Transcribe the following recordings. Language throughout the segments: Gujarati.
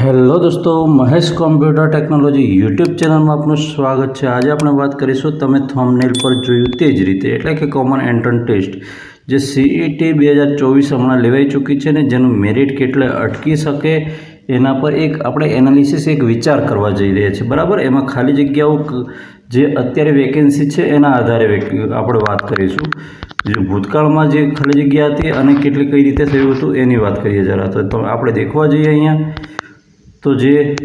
હેલો દોસ્તો, મહેશ કોમ્પ્યુટર ટેકનોલોજી યુટ્યુબ ચેનલમાં આપનું સ્વાગત છે. આજે આપણે વાત કરીશું તમે થંબનેલ પર જોયું તે જ રીતે, એટલે કે કોમન એન્ટ્રન્સ ટેસ્ટ જે સીઈટી બે હજાર ચોવીસ હમણાં લેવાઈ ચૂકી છે ને જેનું મેરિટ કેટલે અટકી શકે એના પર એક આપણે એનાલિસિસ એક વિચાર કરવા જઈ રહ્યા છીએ. બરાબર? એમાં ખાલી જગ્યાઓ જે અત્યારે વેકેન્સી છે એના આધારે આપણે વાત કરીશું. જે ભૂતકાળમાં જે ખાલી જગ્યા હતી અને કેટલી, કઈ રીતે થયું હતું એની વાત કરીએ જરા. તો આપણે દેખવા જઈએ અહીંયા. તો જે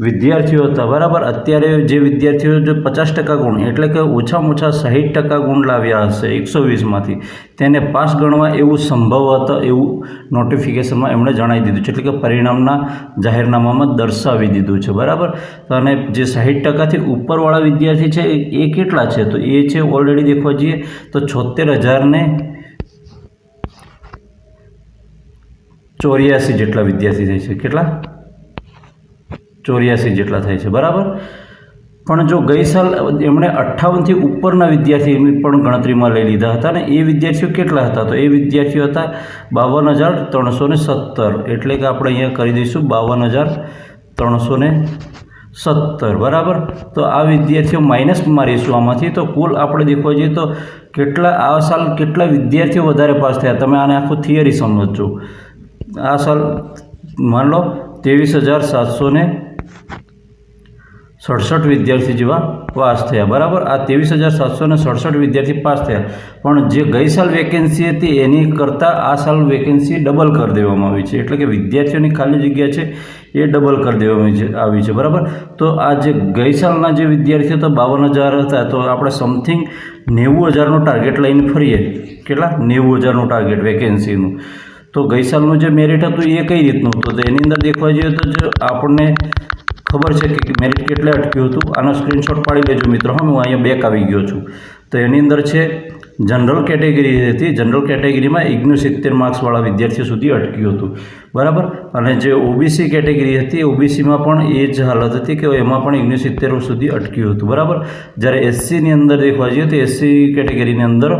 વિદ્યાર્થીઓ હતા, બરાબર? અત્યારે જે વિદ્યાર્થીઓ જે પચાસ ટકા ગુણ, એટલે કે ઓછામાં ઓછા સાહીઠ ટકા ગુણ લાવ્યા હશે એકસો વીસમાંથી, તેને પાસ ગણવા એવું સંભવ હતા એવું નોટિફિકેશનમાં એમણે જણાવી દીધું છે. એટલે કે પરિણામના જાહેરનામામાં દર્શાવી દીધું છે, બરાબર? અને જે સાહીઠ ટકાથી ઉપરવાળા વિદ્યાર્થી છે, એ- કેટલા છે? તો એ છે ઓલરેડી દેખવા જઈએ, તો છોતેર હજારને ચોર્યાસી જેટલા વિદ્યાર્થી થઈ છે. કેટલા? ચોર્યાસી જેટલા થાય છે, બરાબર? પણ જો ગઈ સાલ એમણે અઠ્ઠાવનથી ઉપરના વિદ્યાર્થી પણ ગણતરીમાં લઈ લીધા હતા ને એ વિદ્યાર્થીઓ કેટલા હતા? તો એ વિદ્યાર્થીઓ હતા બાવન હજાર ત્રણસો ને સત્તર, એટલે કે આપણે અહીંયા કરી દઈશું બાવન હજાર ત્રણસો ને સત્તર, બરાબર? તો આ વિદ્યાર્થીઓ માઇનસ મારીશું આમાંથી. તો કુલ આપણે દેખવા જઈએ તો કેટલા આ સાલ કેટલા વિદ્યાર્થીઓ વધારે પાસ થયા? તમે આને આખું થિયરી સમજો. આ સાલ માન લો ત્રેવીસ હજાર સાતસો ને સડસઠ વિદ્યાર્થી જેવા પાસ થયા. બરાબર? આ ત્રેવીસ હજાર સાતસો ને સડસઠ વિદ્યાર્થી પાસ થયા. પણ જે ગઈ સાલ વેકેન્સી હતી, એની કરતાં આ સાલ વેકેન્સી ડબલ કરી દેવામાં આવી છે. એટલે કે વિદ્યાર્થીઓની ખાલી જગ્યા છે, એ ડબલ કરી દેવામાં આવી છે- બરાબર? તો આ જે ગઈ સાલના જે વિદ્યાર્થીઓ હતા બાવન હજાર હતા. તો આપણે સમથિંગ નેવું હજારનું ટાર્ગેટ લઈને ફરીએ. કેટલા? નેવું હજારનું ટાર્ગેટ વેકેન્સીનું તો ગઈ સાલનું જે મેરિટ હતું, એ કઈ રીતનું? હતું તો એની અંદર દેખવા જઈએ તો જો આપણને ખબર છે કે મેરિટ કેટલે અટક્યું હતું? આનો સ્ક્રીનશોટ પાડી લેજો મિત્રો. હા અહીંયા બેક આવી ગયો છું. તો એની અંદર છે જનરલ કેટેગરી હતી. જનરલ કેટેગરીમાં એકનું સિત્તેર માર્ક્સવાળા વિદ્યાર્થીઓ સુધી અટક્યું હતું. બરાબર? અને જે ઓબીસી કેટેગરી હતી ઓબીસીમાં પણ એ જ હાલત હતી કે એમાં પણ એકનું સિત્તેર સુધી અટક્યું હતું. બરાબર? જ્યારે એસસીની અંદર દેખવા જઈએ તો એસસી કેટેગરીની અંદર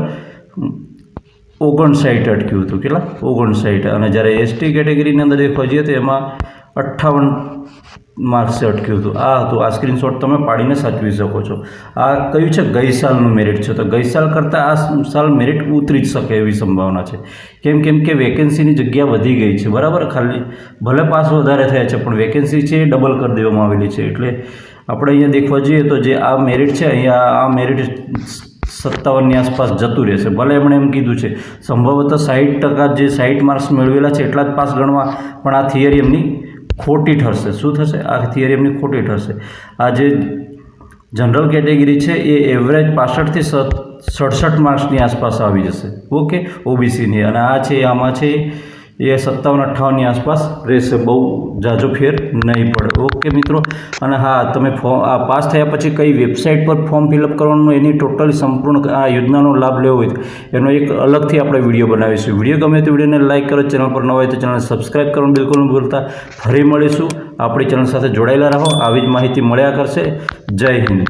ઓગણસાઠ અટક્યું હતું. કેટલા? ઓગણસાઠ. અને જ્યારે એસટી કેટેગરીની અંદર દેખવા જઈએ તો એમાં અઠ્ઠાવન માર્ક્સે અટક્યું હતું. આ હતું. આ સ્ક્રીનશોટ તમે પાડીને સાચવી શકો છો. આ કયું છે? ગઈ સાલનું મેરિટ છે. તો ગઈ સાલ કરતાં આ સાલ મેરિટ ઉતરી જ શકે એવી સંભાવના છે. કેમ કેમ કે વેકેન્સીની જગ્યા વધી ગઈ છે. બરાબર? ખાલી ભલે પાસ વધારે થયા છે, પણ વેકેન્સી છે એ ડબલ કરી દેવામાં આવેલી છે. એટલે આપણે અહીંયા દેખવા જઈએ તો જે આ મેરિટ છે, અહીંયા આ મેરિટ સત્તાવનની આસપાસ જતું રહેશે. ભલે એમણે એમ કીધું છે. સંભવતઃ સાઠ ટકા જે સાહીઠ માર્ક્સ મેળવેલા છે, એટલા જ પાસ ગણવા. પણ આ થિયરી એમની ખોટી ઠરશે. શું થશે? આ થિયરી એમની ખોટી ઠરશે. આ જે જનરલ કેટેગરી છે, એ એવરેજ પાસઠથી સડસઠ માર્ક્સની આસપાસ આવી જશે. ઓકે ઓબીસીની અને આ છે, આમાં છે એ સત્તાવન અઠ્ઠાવનની આસપાસ રહેશે. બહુ જાજો ફેર નહીં પડે. ઓકે મિત્રો, અને હા, તમે ફોર્મ આ પાસ થયા પછી કઈ વેબસાઇટ પર ફોર્મ ફિલઅપ કરવાનું એની ટોટલી સંપૂર્ણ આ યોજનાનો લાભ લેવો હોય એનો એક અલગથી આપણે વીડિયો બનાવીશું. વીડિયો ગમે તો વિડીયોને લાઇક કરો, ચેનલ પર ન હોય તો ચેનલને સબસ્ક્રાઈબ કરવાનું બિલકુલ ન ભૂલતા. ફરી મળીશું. આપણી ચેનલ સાથે જોડાયેલા રહો. આવી જ માહિતી મળ્યા કરશે. જય હિન્દ.